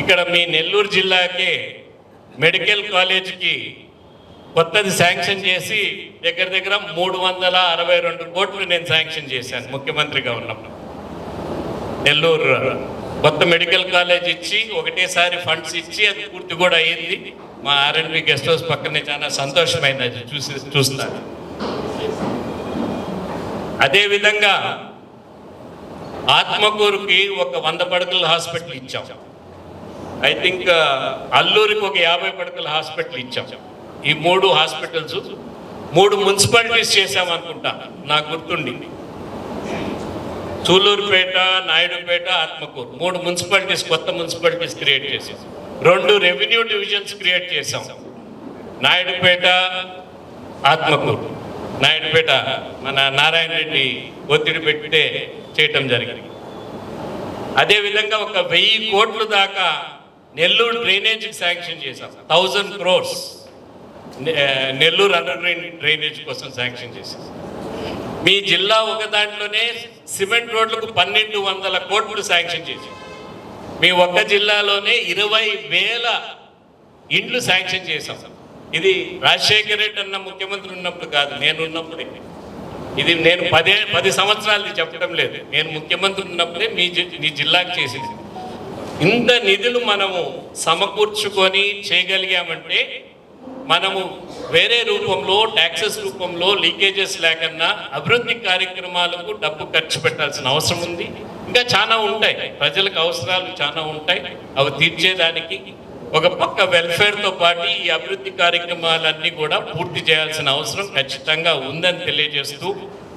ఇక్కడ మీ నెల్లూరు జిల్లాకే మెడికల్ కాలేజీకి కొత్తది శాంక్షన్ చేసి దగ్గర దగ్గర మూడు వందల అరవై రెండు కోట్లు నేను శాంక్షన్ చేశాను ముఖ్యమంత్రిగా ఉన్నప్పుడు. నెల్లూరు కొత్త మెడికల్ కాలేజ్ ఇచ్చి ఒకటేసారి ఫండ్స్ ఇచ్చి అది పూర్తి కూడా అయ్యింది. మా ఆర్ఎండ్బి గెస్ట్ హౌస్ పక్కనే చాలా సంతోషమైంది అది చూసి చూస్తాను అదేవిధంగా ఆత్మకూరుకి ఒక వంద పడకల హాస్పిటల్ ఇచ్చాం. ఐ థింక్ uh, అల్లూరికి ఒక యాభై పడకల హాస్పిటల్ ఇచ్చాం. ఈ మూడు హాస్పిటల్స్ మూడు మున్సిపాలిటీస్ చేసాం అనుకుంటా. నాకు గుర్తుండి. సూలూరుపేట నాయుడుపేట ఆత్మకూరు. మూడు మున్సిపాలిటీస్ కొత్త మున్సిపాలిటీస్ క్రియేట్ చేసాం రెండు రెవెన్యూ డివిజన్స్ క్రియేట్ చేసాం నాయుడుపేట ఆత్మకూరు. నాయుడుపేట మన నారాయణ రెడ్డి ఒత్తిడి పెట్టితే చేయటం జరిగింది. అదేవిధంగా ఒక వెయ్యి కోట్లు దాకా నెల్లూరు డ్రైనేజ్కి శాంక్షన్ చేశాం. Thousand crores. Nellore under drainage కోసం శాంక్షన్ చేశాం. మీ జిల్లా ఒక దాంట్లోనే సిమెంట్ రోడ్లకు పన్నెండు వందల కోట్లు శాంక్షన్ చేశాం. మీ ఒక్క జిల్లాలోనే ఇరవై వేల ఇండ్లు శాంక్షన్ చేశాం. ఇది రాజశేఖర రెడ్డి అన్న ముఖ్యమంత్రి ఉన్నప్పుడు కాదు నేను ఉన్నప్పుడు. ఇది నేను పదే పది సంవత్సరాలు చెప్పడం లేదు. నేను ముఖ్యమంత్రి ఉన్నప్పుడే మీ జి- మీ జిల్లాకి చేసింది. ఇంత నిధులు మనము సమకూర్చుకొని చేయగలిగామంటే మనము వేరే రూపంలో ట్యాక్సెస్ రూపంలో లీకేజెస్ లేకన్నా అభివృద్ధి కార్యక్రమాలకు డబ్బు ఖర్చు పెట్టాల్సిన అవసరం ఉంది. ఇంకా చాలా ఉంటాయి. ప్రజలకు అవసరాలు చాలా ఉంటాయి. అవి తీర్చేదానికి ఒక పక్క వెల్ఫేర్తో పాటు ఈ అభివృద్ధి కార్యక్రమాలన్నీ కూడా పూర్తి చేయాల్సిన అవసరం ఖచ్చితంగా ఉందని తెలియజేస్తూ